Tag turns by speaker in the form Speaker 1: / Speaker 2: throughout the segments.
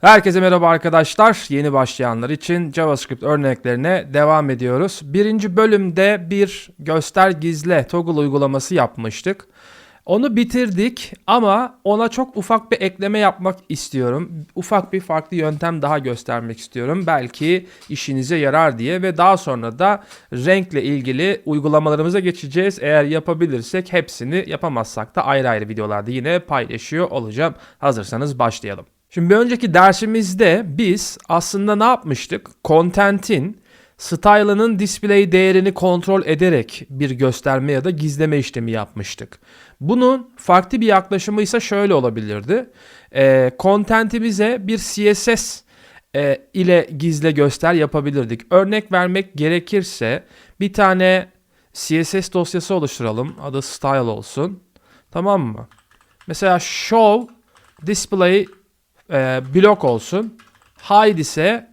Speaker 1: Herkese merhaba arkadaşlar. Yeni başlayanlar için JavaScript örneklerine devam ediyoruz. Birinci bölümde bir göster gizle toggle uygulaması yapmıştık. Onu bitirdik ama ona çok ufak bir ekleme yapmak istiyorum. Ufak bir farklı yöntem daha göstermek istiyorum. Belki işinize yarar diye ve daha sonra da renkle ilgili uygulamalarımıza geçeceğiz. Eğer yapabilirsek hepsini yapamazsak da ayrı ayrı videolarda yine paylaşıyor olacağım. Hazırsanız başlayalım. Şimdi bir önceki dersimizde biz aslında ne yapmıştık? Content'in style'ının display değerini kontrol ederek bir gösterme ya da gizleme işlemi yapmıştık. Bunun farklı bir yaklaşımı ise şöyle olabilirdi. Ee, content'imize bir CSS e, ile gizle göster yapabilirdik. Örnek vermek gerekirse bir tane CSS dosyası oluşturalım. Adı style olsun. Tamam mı? Mesela show display e, blok olsun. Hide ise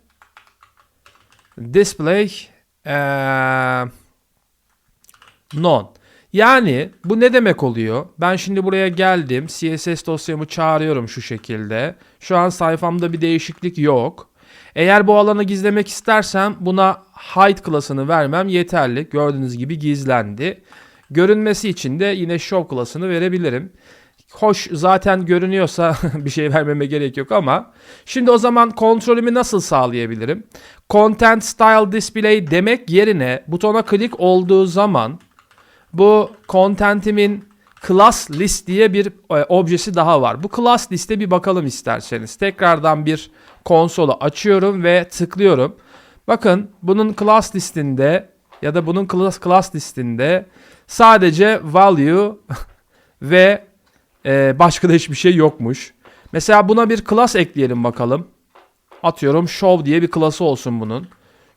Speaker 1: display e, none. Yani bu ne demek oluyor? Ben şimdi buraya geldim. CSS dosyamı çağırıyorum şu şekilde. Şu an sayfamda bir değişiklik yok. Eğer bu alanı gizlemek istersem buna hide klasını vermem yeterli. Gördüğünüz gibi gizlendi. Görünmesi için de yine show klasını verebilirim. Hoş zaten görünüyorsa bir şey vermeme gerek yok ama şimdi o zaman kontrolümü nasıl sağlayabilirim? Content Style Display demek yerine butona klik olduğu zaman bu content'imin class list diye bir e, objesi daha var. Bu class liste bir bakalım isterseniz. Tekrardan bir konsolu açıyorum ve tıklıyorum. Bakın bunun class listinde ya da bunun class, class listinde sadece value ve e, başka da hiçbir şey yokmuş. Mesela buna bir class ekleyelim bakalım. Atıyorum show diye bir klası olsun bunun.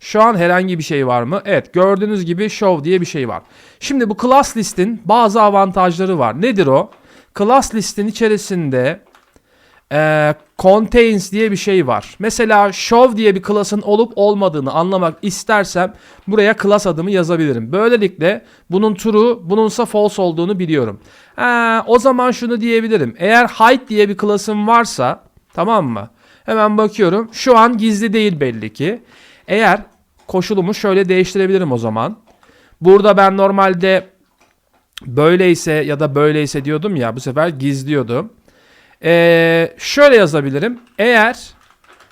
Speaker 1: Şu an herhangi bir şey var mı? Evet gördüğünüz gibi show diye bir şey var. Şimdi bu class listin bazı avantajları var. Nedir o? Class listin içerisinde e, contains diye bir şey var. Mesela show diye bir class'ın olup olmadığını anlamak istersem buraya class adımı yazabilirim. Böylelikle bunun true, bununsa false olduğunu biliyorum. Ha, o zaman şunu diyebilirim. Eğer hide diye bir class'ım varsa tamam mı? Hemen bakıyorum. Şu an gizli değil belli ki. Eğer koşulumu şöyle değiştirebilirim o zaman. Burada ben normalde böyleyse ya da böyleyse diyordum ya bu sefer gizliyordum. Ee, şöyle yazabilirim. Eğer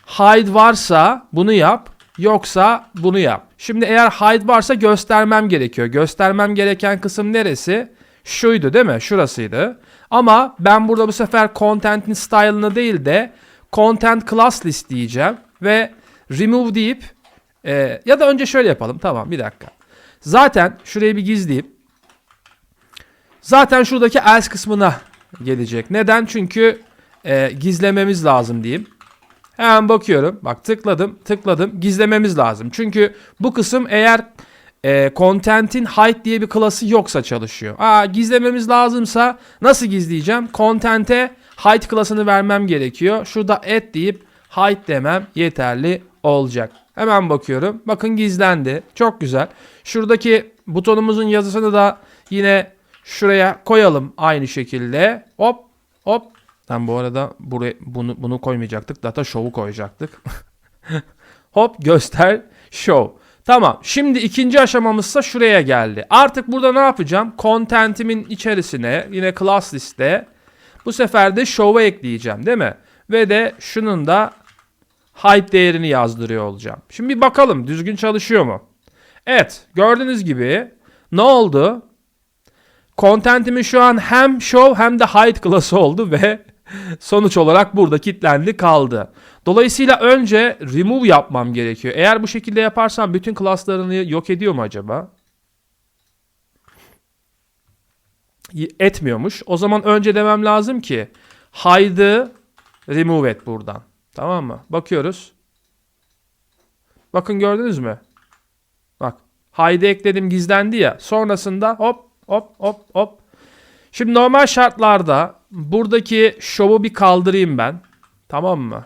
Speaker 1: hide varsa bunu yap. Yoksa bunu yap. Şimdi eğer hide varsa göstermem gerekiyor. Göstermem gereken kısım neresi? Şuydu değil mi? Şurasıydı. Ama ben burada bu sefer content'in style'ını değil de content class list diyeceğim. Ve remove deyip e, ya da önce şöyle yapalım. Tamam bir dakika. Zaten şurayı bir gizleyeyim. Zaten şuradaki else kısmına gelecek. Neden? Çünkü e, gizlememiz lazım diyeyim. Hemen bakıyorum. Bak tıkladım, tıkladım. Gizlememiz lazım. Çünkü bu kısım eğer e, content'in hide diye bir klası yoksa çalışıyor. Aa, gizlememiz lazımsa nasıl gizleyeceğim? Content'e hide klasını vermem gerekiyor. Şurada add deyip hide demem yeterli olacak. Hemen bakıyorum. Bakın gizlendi. Çok güzel. Şuradaki butonumuzun yazısını da yine şuraya koyalım aynı şekilde. Hop hop. Ben bu arada buraya bunu bunu koymayacaktık. Data show'u koyacaktık. hop göster show. Tamam. Şimdi ikinci aşamamızsa şuraya geldi. Artık burada ne yapacağım? Content'imin içerisine yine class liste bu sefer de show'a ekleyeceğim değil mi? Ve de şunun da hide değerini yazdırıyor olacağım. Şimdi bir bakalım düzgün çalışıyor mu? Evet gördüğünüz gibi ne oldu? Content'imin şu an hem show hem de hide klası oldu ve sonuç olarak burada kilitlendi kaldı. Dolayısıyla önce remove yapmam gerekiyor. Eğer bu şekilde yaparsam bütün klaslarını yok ediyor mu acaba? Etmiyormuş. O zaman önce demem lazım ki hide'ı remove et buradan. Tamam mı? Bakıyoruz. Bakın gördünüz mü? Bak. Hide ekledim gizlendi ya. Sonrasında hop hop hop hop. Şimdi normal şartlarda buradaki show'u bir kaldırayım ben. Tamam mı?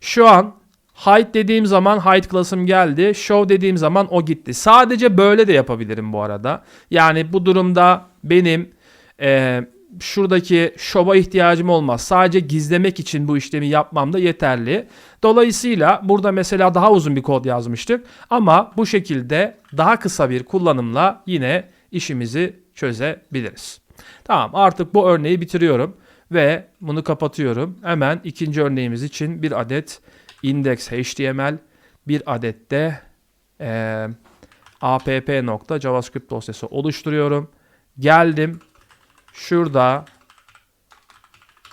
Speaker 1: Şu an hide dediğim zaman hide klasım geldi. Show dediğim zaman o gitti. Sadece böyle de yapabilirim bu arada. Yani bu durumda benim e, şuradaki şoba ihtiyacım olmaz. Sadece gizlemek için bu işlemi yapmam da yeterli. Dolayısıyla burada mesela daha uzun bir kod yazmıştık ama bu şekilde daha kısa bir kullanımla yine işimizi çözebiliriz. Tamam artık bu örneği bitiriyorum ve bunu kapatıyorum. Hemen ikinci örneğimiz için bir adet index html, bir adet de eee app.javascript dosyası oluşturuyorum. Geldim. Şurada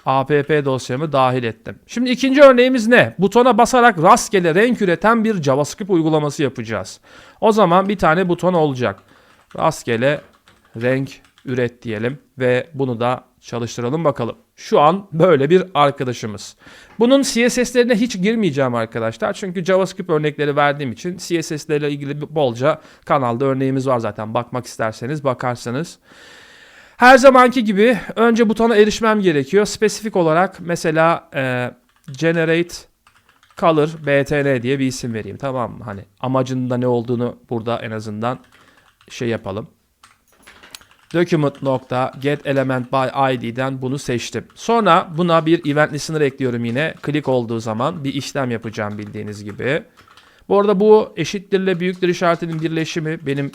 Speaker 1: app dosyamı dahil ettim. Şimdi ikinci örneğimiz ne? Butona basarak rastgele renk üreten bir JavaScript uygulaması yapacağız. O zaman bir tane buton olacak. Rastgele renk üret diyelim ve bunu da çalıştıralım bakalım. Şu an böyle bir arkadaşımız. Bunun CSS'lerine hiç girmeyeceğim arkadaşlar. Çünkü JavaScript örnekleri verdiğim için CSS'lerle ilgili bolca kanalda örneğimiz var zaten. Bakmak isterseniz bakarsınız. Her zamanki gibi önce butona erişmem gerekiyor. Spesifik olarak mesela e, generate color btn diye bir isim vereyim. Tamam mı? Hani amacında ne olduğunu burada en azından şey yapalım. Document element by id'den bunu seçtim. Sonra buna bir event listener ekliyorum yine. Klik olduğu zaman bir işlem yapacağım bildiğiniz gibi. Bu arada bu eşittirle büyüktür işaretinin birleşimi benim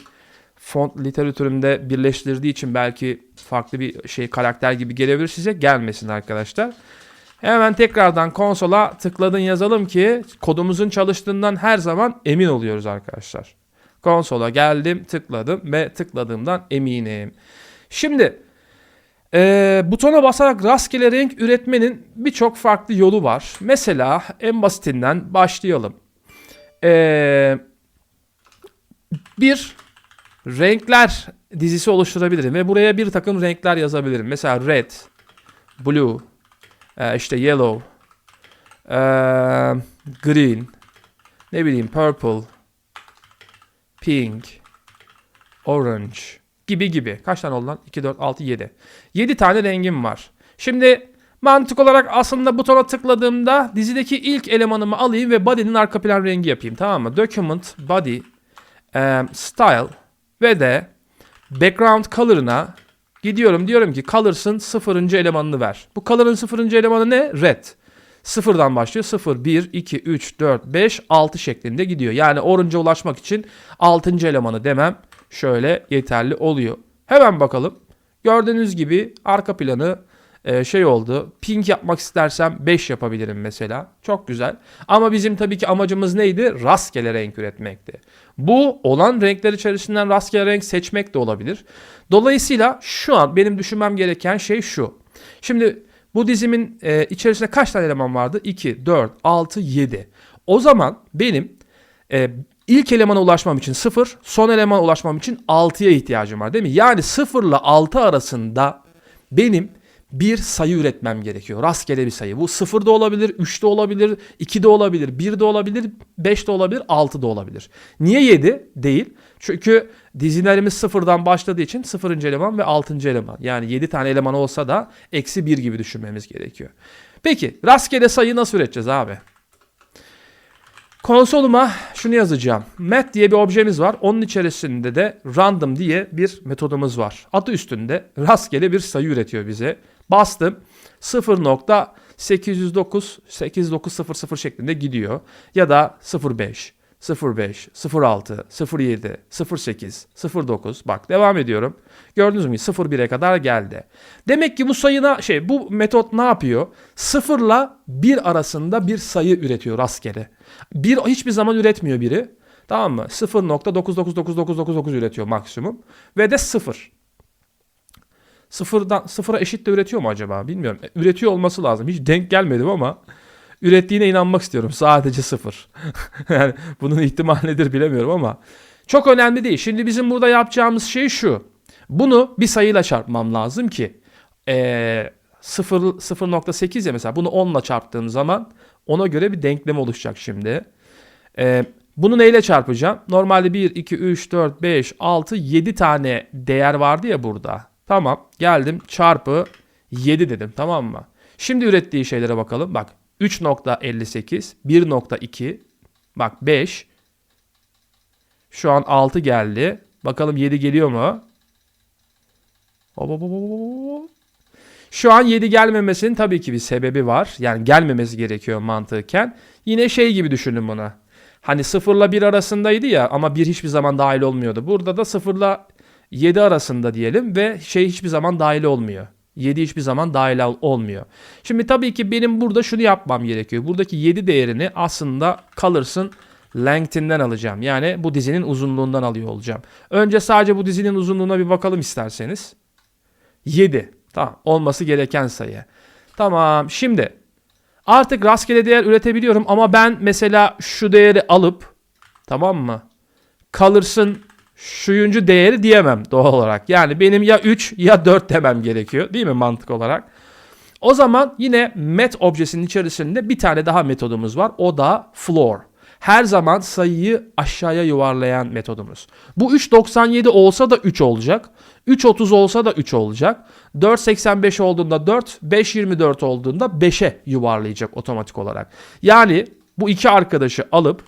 Speaker 1: font literatürümde birleştirdiği için belki farklı bir şey karakter gibi gelebilir size. Gelmesin arkadaşlar. Hemen tekrardan konsola tıkladın yazalım ki kodumuzun çalıştığından her zaman emin oluyoruz arkadaşlar. Konsola geldim, tıkladım ve tıkladığımdan eminim. Şimdi e, butona basarak rastgele renk üretmenin birçok farklı yolu var. Mesela en basitinden başlayalım. E, bir renkler dizisi oluşturabilirim ve buraya bir takım renkler yazabilirim. Mesela red, blue, e, işte yellow, e, green, ne bileyim purple, pink, orange gibi gibi. Kaç tane oldu lan? 2, 4, 6, 7. 7 tane rengim var. Şimdi mantık olarak aslında butona tıkladığımda dizideki ilk elemanımı alayım ve body'nin arka plan rengi yapayım. Tamam mı? Document, body, um, style ve de background color'ına gidiyorum. Diyorum ki colors'ın sıfırıncı elemanını ver. Bu color'ın sıfırıncı elemanı ne? Red. Sıfırdan başlıyor. 0, 1, 2, 3, 4, 5, 6 şeklinde gidiyor. Yani orange'a ulaşmak için 6. elemanı demem şöyle yeterli oluyor. Hemen bakalım. Gördüğünüz gibi arka planı e, şey oldu. Pink yapmak istersem 5 yapabilirim mesela. Çok güzel. Ama bizim tabii ki amacımız neydi? Rastgele renk üretmekti. Bu olan renkler içerisinden rastgele renk seçmek de olabilir. Dolayısıyla şu an benim düşünmem gereken şey şu. Şimdi bu dizimin e, içerisinde kaç tane eleman vardı? 2, 4, 6, 7. O zaman benim e, ilk elemana ulaşmam için 0, son elemana ulaşmam için 6'ya ihtiyacım var değil mi? Yani 0 ile 6 arasında benim bir sayı üretmem gerekiyor. Rastgele bir sayı. Bu 0 da olabilir, 3 de olabilir, 2 de olabilir, 1 de olabilir, 5 de olabilir, 6 da olabilir. Niye 7 değil? Çünkü dizilerimiz sıfırdan başladığı için sıfırıncı eleman ve altıncı eleman. Yani 7 tane eleman olsa da eksi 1 gibi düşünmemiz gerekiyor. Peki rastgele sayı nasıl üreteceğiz abi? Konsoluma şunu yazacağım. Mat diye bir objemiz var. Onun içerisinde de random diye bir metodumuz var. Adı üstünde rastgele bir sayı üretiyor bize. Bastım 0.809 8900 şeklinde gidiyor. Ya da 05 05, 06, 07, 08, 09 bak devam ediyorum. Gördünüz mü 01'e kadar geldi. Demek ki bu sayına şey bu metot ne yapıyor? 0 ile 1 arasında bir sayı üretiyor rastgele. 1 hiçbir zaman üretmiyor biri. Tamam mı? 0.999999 üretiyor maksimum ve de 0. Sıfırdan sıfıra eşit de üretiyor mu acaba? Bilmiyorum. E, üretiyor olması lazım. Hiç denk gelmedim ama ürettiğine inanmak istiyorum. Sadece sıfır. yani bunun ihtimali nedir bilemiyorum ama çok önemli değil. Şimdi bizim burada yapacağımız şey şu. Bunu bir sayıyla çarpmam lazım ki ee, 0, 0.8 ya mesela bunu 10 ile çarptığım zaman ona göre bir denklem oluşacak şimdi. Ee, bunu neyle çarpacağım? Normalde 1, 2, 3, 4, 5, 6, 7 tane değer vardı ya burada. Tamam geldim çarpı 7 dedim tamam mı? Şimdi ürettiği şeylere bakalım. Bak 3.58, 1.2, bak 5. Şu an 6 geldi. Bakalım 7 geliyor mu? Şu an 7 gelmemesinin tabii ki bir sebebi var. Yani gelmemesi gerekiyor mantıken. Yine şey gibi düşünün bunu. Hani 0 ile 1 arasındaydı ya ama 1 hiçbir zaman dahil olmuyordu. Burada da 0 ile 7 arasında diyelim ve şey hiçbir zaman dahil olmuyor. 7 hiçbir zaman dahil ol- olmuyor. Şimdi tabii ki benim burada şunu yapmam gerekiyor. Buradaki 7 değerini aslında Colors'ın length'inden alacağım. Yani bu dizinin uzunluğundan alıyor olacağım. Önce sadece bu dizinin uzunluğuna bir bakalım isterseniz. 7. Tamam. Olması gereken sayı. Tamam. Şimdi artık rastgele değer üretebiliyorum ama ben mesela şu değeri alıp tamam mı? Colors'ın şuyuncu değeri diyemem doğal olarak. Yani benim ya 3 ya 4 demem gerekiyor. Değil mi mantık olarak? O zaman yine met objesinin içerisinde bir tane daha metodumuz var. O da floor. Her zaman sayıyı aşağıya yuvarlayan metodumuz. Bu 3.97 olsa da 3 olacak. 3.30 olsa da 3 olacak. 4.85 olduğunda 4, 5.24 olduğunda 5'e yuvarlayacak otomatik olarak. Yani bu iki arkadaşı alıp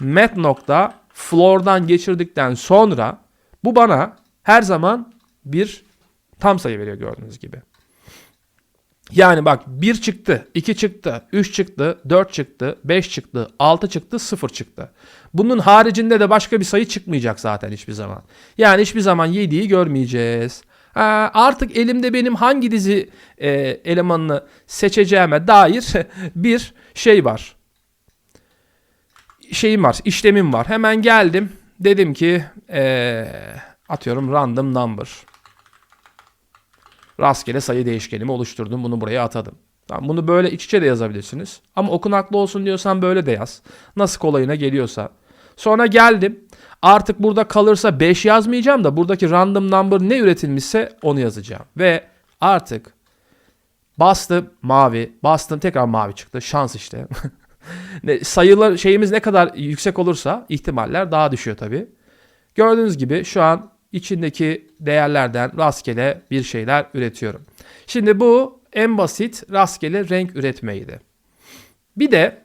Speaker 1: met nokta floor'dan geçirdikten sonra bu bana her zaman bir tam sayı veriyor gördüğünüz gibi. Yani bak 1 çıktı, 2 çıktı, 3 çıktı, 4 çıktı, 5 çıktı, 6 çıktı, 0 çıktı. Bunun haricinde de başka bir sayı çıkmayacak zaten hiçbir zaman. Yani hiçbir zaman 7'yi görmeyeceğiz. Ha, artık elimde benim hangi dizi e, elemanını seçeceğime dair bir şey var. Şeyim var, işlemim var. Hemen geldim. Dedim ki e, atıyorum random number. Rastgele sayı değişkenimi oluşturdum. Bunu buraya atadım. Tamam, bunu böyle iç içe de yazabilirsiniz. Ama okunaklı olsun diyorsan böyle de yaz. Nasıl kolayına geliyorsa. Sonra geldim. Artık burada kalırsa 5 yazmayacağım da buradaki random number ne üretilmişse onu yazacağım. Ve artık bastım mavi. Bastım tekrar mavi çıktı. Şans işte. Ne- Sayılar şeyimiz ne kadar yüksek olursa ihtimaller daha düşüyor tabii. Gördüğünüz gibi şu an içindeki değerlerden rastgele bir şeyler üretiyorum. Şimdi bu en basit rastgele renk üretmeydi. Bir de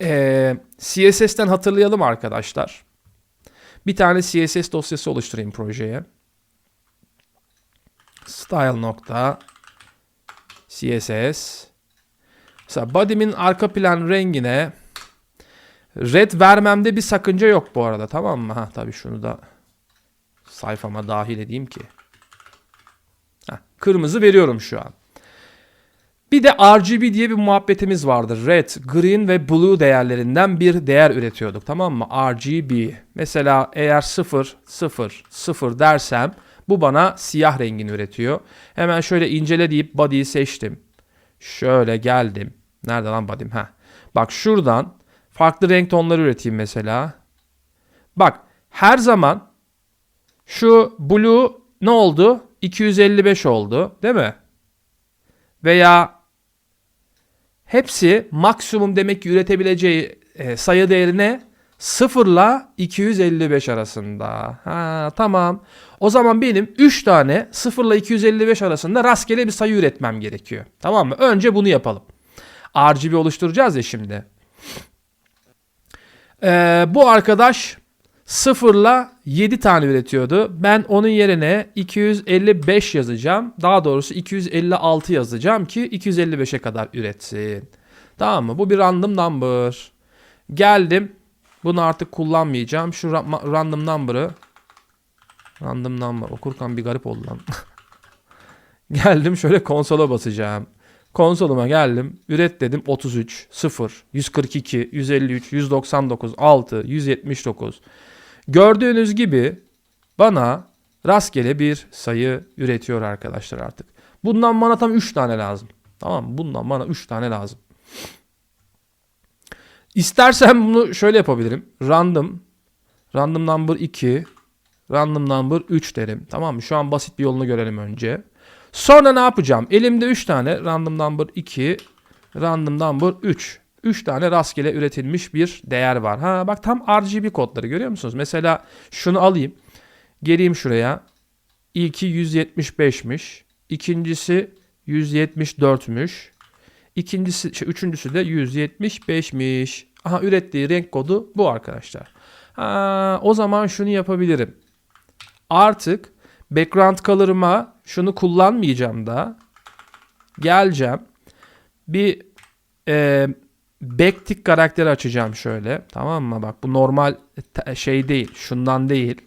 Speaker 1: eee, CSS'ten hatırlayalım arkadaşlar. Bir tane CSS dosyası oluşturayım projeye. Style nokta CSS. Mesela body'min arka plan rengine red vermemde bir sakınca yok bu arada tamam mı? Ha tabii şunu da sayfama dahil edeyim ki. Heh, kırmızı veriyorum şu an. Bir de RGB diye bir muhabbetimiz vardı. Red, green ve blue değerlerinden bir değer üretiyorduk. Tamam mı? RGB. Mesela eğer 0, 0, 0 dersem bu bana siyah rengini üretiyor. Hemen şöyle incele deyip body'yi seçtim. Şöyle geldim. Nerede lan body'm? Ha. Bak şuradan farklı renk tonları üreteyim mesela. Bak her zaman şu blue ne oldu? 255 oldu, değil mi? Veya hepsi maksimum demek ki üretebileceği e, sayı değerine 0 ile 255 arasında. Ha tamam. O zaman benim 3 tane 0 ile 255 arasında rastgele bir sayı üretmem gerekiyor. Tamam mı? Önce bunu yapalım. RGB oluşturacağız ya şimdi. Ee, bu arkadaş 0 ile 7 tane üretiyordu. Ben onun yerine 255 yazacağım. Daha doğrusu 256 yazacağım ki 255'e kadar üretsin. Tamam mı? Bu bir random number. Geldim. Bunu artık kullanmayacağım. Şu ra- random number'ı random number okurken bir garip oldu lan. geldim şöyle konsola basacağım. Konsoluma geldim. Üret dedim 33, 0, 142, 153, 199, 6, 179. Gördüğünüz gibi bana rastgele bir sayı üretiyor arkadaşlar artık. Bundan bana tam 3 tane lazım. Tamam mı? Bundan bana 3 tane lazım. İstersen bunu şöyle yapabilirim. Random random number 2 random number 3 derim. Tamam mı? Şu an basit bir yolunu görelim önce. Sonra ne yapacağım? Elimde 3 tane random number 2 random number 3. 3 tane rastgele üretilmiş bir değer var. Ha bak tam RGB kodları görüyor musunuz? Mesela şunu alayım. Geleyim şuraya. İlki 175'miş. İkincisi 174'müş. İkincisi, şey, üçüncüsü de 175'miş. Aha ürettiği renk kodu bu arkadaşlar. Ha, o zaman şunu yapabilirim. Artık background color'ıma şunu kullanmayacağım da Geleceğim. Bir e, backtick karakteri açacağım şöyle. Tamam mı? Bak bu normal şey değil. Şundan değil.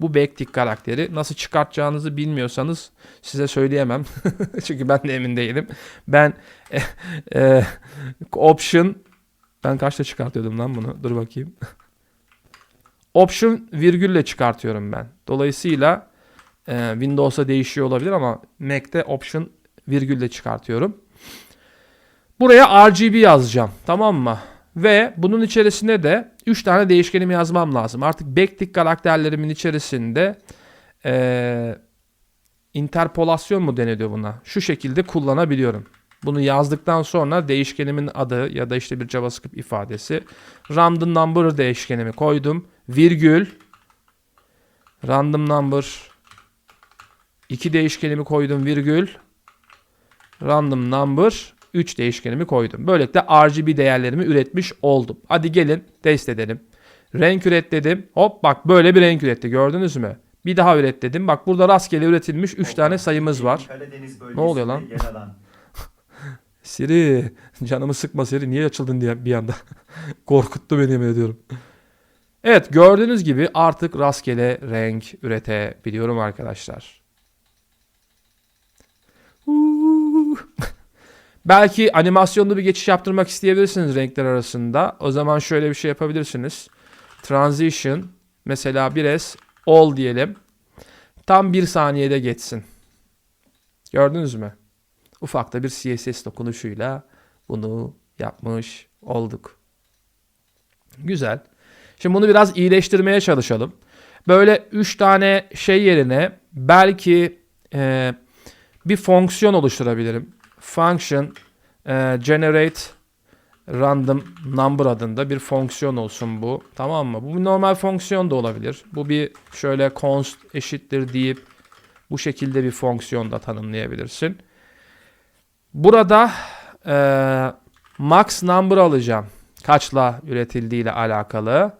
Speaker 1: Bu backtick karakteri nasıl çıkartacağınızı bilmiyorsanız size söyleyemem. Çünkü ben de emin değilim. Ben e, e, option ben kaçta çıkartıyordum lan bunu? Dur bakayım. option virgülle çıkartıyorum ben. Dolayısıyla e, Windows'a değişiyor olabilir ama Mac'te option virgülle çıkartıyorum. Buraya RGB yazacağım. Tamam mı? Ve bunun içerisine de 3 tane değişkenimi yazmam lazım. Artık backtick karakterlerimin içerisinde eee, interpolasyon mu deniliyor buna? Şu şekilde kullanabiliyorum. Bunu yazdıktan sonra değişkenimin adı ya da işte bir JavaScript ifadesi. Random number değişkenimi koydum. Virgül. Random number. İki değişkenimi koydum virgül. Random number 3 değişkenimi koydum. Böylelikle RGB değerlerimi üretmiş oldum. Hadi gelin test edelim. Renk üret dedim. Hop bak böyle bir renk üretti. Gördünüz mü? Bir daha üret dedim. Bak burada rastgele üretilmiş 3 tane sayımız var. Ne oluyor lan? Siri canımı sıkma Siri niye açıldın diye bir anda. Korkuttu beni yemin ediyorum. Evet gördüğünüz gibi artık rastgele renk üretebiliyorum arkadaşlar. Belki animasyonlu bir geçiş yaptırmak isteyebilirsiniz renkler arasında. O zaman şöyle bir şey yapabilirsiniz. Transition mesela bir S all diyelim. Tam bir saniyede geçsin. Gördünüz mü? Ufak da bir CSS dokunuşuyla bunu yapmış olduk. Güzel. Şimdi bunu biraz iyileştirmeye çalışalım. Böyle 3 tane şey yerine belki e, bir fonksiyon oluşturabilirim. Function e, generate random number adında bir fonksiyon olsun bu. Tamam mı? Bu bir normal fonksiyon da olabilir. Bu bir şöyle const eşittir deyip bu şekilde bir fonksiyon da tanımlayabilirsin. Burada e, max number alacağım. Kaçla üretildiği ile alakalı.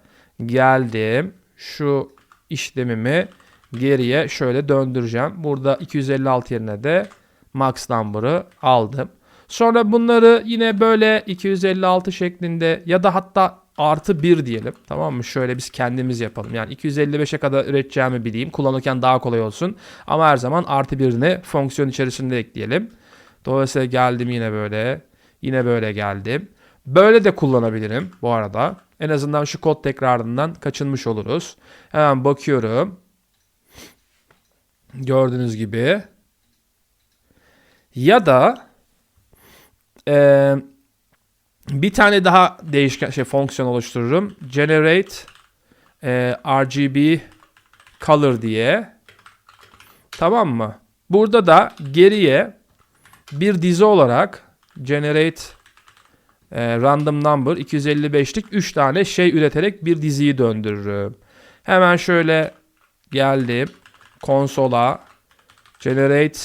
Speaker 1: Geldim. Şu işlemimi geriye şöyle döndüreceğim. Burada 256 yerine de max number'ı aldım. Sonra bunları yine böyle 256 şeklinde ya da hatta artı 1 diyelim. Tamam mı? Şöyle biz kendimiz yapalım. Yani 255'e kadar üreteceğimi bileyim. Kullanırken daha kolay olsun. Ama her zaman artı 1'ini fonksiyon içerisinde ekleyelim. Dolayısıyla geldim yine böyle. Yine böyle geldim. Böyle de kullanabilirim bu arada. En azından şu kod tekrarından kaçınmış oluruz. Hemen bakıyorum. Gördüğünüz gibi. Ya da eee, bir tane daha değişken şey fonksiyon oluştururum. Generate eee, RGB color diye. Tamam mı? Burada da geriye bir dizi olarak generate e, random number 255'lik 3 tane şey üreterek bir diziyi döndürürüm. Hemen şöyle geldim konsola generate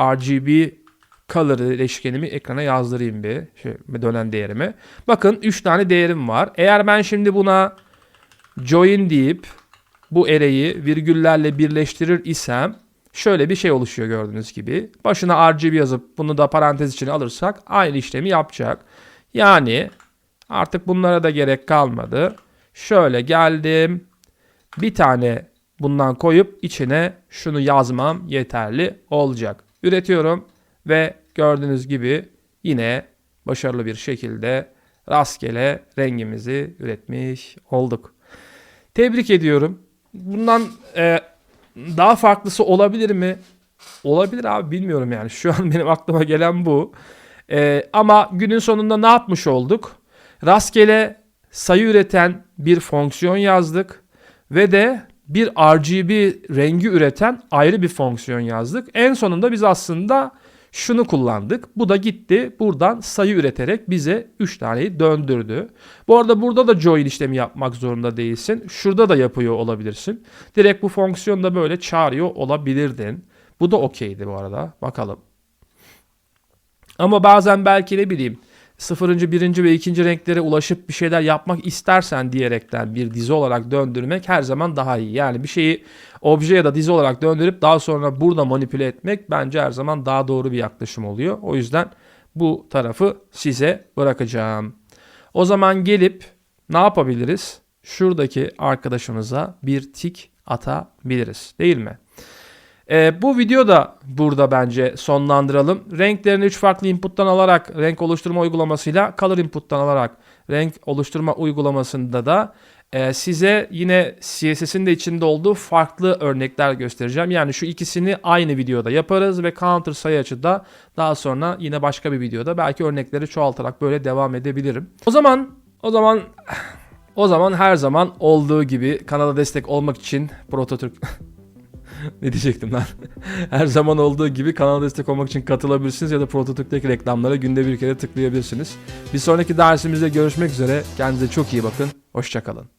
Speaker 1: RGB color değişkenimi ekrana yazdırayım bir şey, dönen değerimi. Bakın 3 tane değerim var. Eğer ben şimdi buna join deyip bu array'i virgüllerle birleştirir isem şöyle bir şey oluşuyor gördüğünüz gibi. Başına RGB yazıp bunu da parantez içine alırsak aynı işlemi yapacak. Yani artık bunlara da gerek kalmadı. Şöyle geldim. Bir tane bundan koyup içine şunu yazmam yeterli olacak. Üretiyorum ve gördüğünüz gibi yine başarılı bir şekilde rastgele rengimizi üretmiş olduk. Tebrik ediyorum. Bundan e, daha farklısı olabilir mi? Olabilir abi bilmiyorum yani. Şu an benim aklıma gelen bu. Ee, ama günün sonunda ne yapmış olduk? Rastgele sayı üreten bir fonksiyon yazdık ve de bir RGB rengi üreten ayrı bir fonksiyon yazdık. En sonunda biz aslında şunu kullandık. Bu da gitti buradan sayı üreterek bize 3 taneyi döndürdü. Bu arada burada da join işlemi yapmak zorunda değilsin. Şurada da yapıyor olabilirsin. Direkt bu fonksiyonu da böyle çağırıyor olabilirdin. Bu da okeydi bu arada. Bakalım. Ama bazen belki ne bileyim sıfırıncı, birinci ve ikinci renklere ulaşıp bir şeyler yapmak istersen diyerekten bir dizi olarak döndürmek her zaman daha iyi. Yani bir şeyi obje ya da dizi olarak döndürüp daha sonra burada manipüle etmek bence her zaman daha doğru bir yaklaşım oluyor. O yüzden bu tarafı size bırakacağım. O zaman gelip ne yapabiliriz? Şuradaki arkadaşımıza bir tik atabiliriz değil mi? Ee, bu videoda burada bence sonlandıralım. Renklerini 3 farklı inputtan alarak renk oluşturma uygulamasıyla color inputtan alarak renk oluşturma uygulamasında da e, size yine CSS'in de içinde olduğu farklı örnekler göstereceğim. Yani şu ikisini aynı videoda yaparız ve counter sayı açıda daha sonra yine başka bir videoda belki örnekleri çoğaltarak böyle devam edebilirim. O zaman o zaman o zaman her zaman olduğu gibi kanala destek olmak için Prototürk ne diyecektim lan? Her zaman olduğu gibi kanala destek olmak için katılabilirsiniz ya da Prototürk'teki reklamlara günde bir kere tıklayabilirsiniz. Bir sonraki dersimizde görüşmek üzere. Kendinize çok iyi bakın. Hoşçakalın.